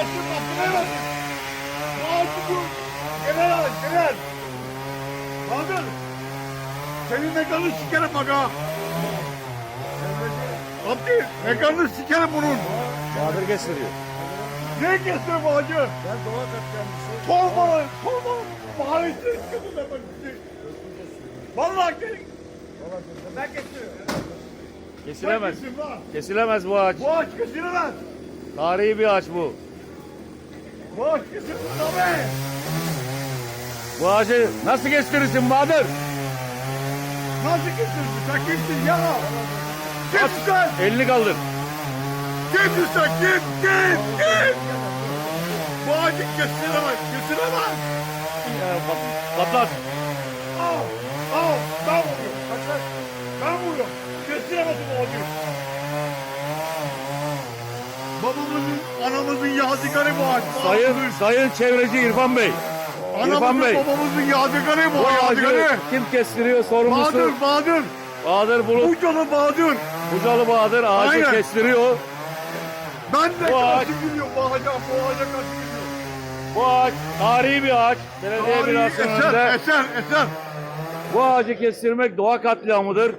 ağaçın lafını verdim. Bu ağaçı bu. Genel ağaç, genel. Bahadır. Senin mekanını sikerim bak ha. Abdi, mekanını sikerim bunun. Bahadır kestiriyor. Ne kesiyor bu ağacı? Ben doğa katliamcısı. Torbalı, torbalı. Mahallesi sıkıntıda bak. Vallahi gel. Ben kesiyorum. Kesilemez. Ben. Kesilemez bu ağaç. Bu ağaç kesilemez. Tarihi bir ağaç bu. Kesilemez abi. Bu ağacı nasıl kestirirsin Bahadır? Nasıl kesiyorsun? Sen kimsin ya? Kimsin sen? Elini kaldır. Kimsin sen? Kim? Kim? Kim? Bu ağacı kesilemez. Kesilemez. Ya, pat- patlat. Al. Al. Ben vuruyorum. Kaç kaç. Ben vuruyorum. Kesilemez bu ağacı. Babamızın, anamızın yadigarı bu ağaç. Bu Sayın, sayın çevreci İrfan Bey. İrfan Anamızın, Bey. babamızın yadigarı bu, Bu ağacı yadigarı. kim kestiriyor sorumlusu? Bahadır, Bahadır. Bahadır Bulut. Bucalı Bahadır. Bucalı Bahadır ağacı Aynen. kestiriyor. Ben de Bu ağaç- karşı gidiyorum bu ağaca, bu ağaca karşı gidiyorum. Bu ağaç tarihi bir ağaç. Belediye Tarihi binasının eser, önünde. eser, eser. Bu ağacı kestirmek doğa katliamıdır.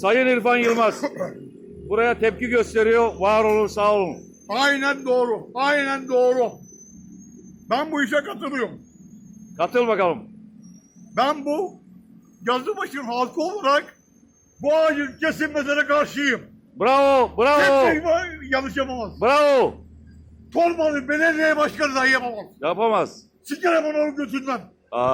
Sayın İrfan Yılmaz. Buraya tepki gösteriyor. Var olun sağ olun. Aynen doğru, aynen doğru. Ben bu işe katılıyorum. Katıl bakalım. Ben bu Yazıbaşı'nın halkı olarak bu ağacın kesilmesine karşıyım. Bravo, bravo, Kimse yanlış yapamaz. bravo. Torbalı belediye başkanı dahi yapamaz. Yapamaz. Sikerim onu götünden. Aa.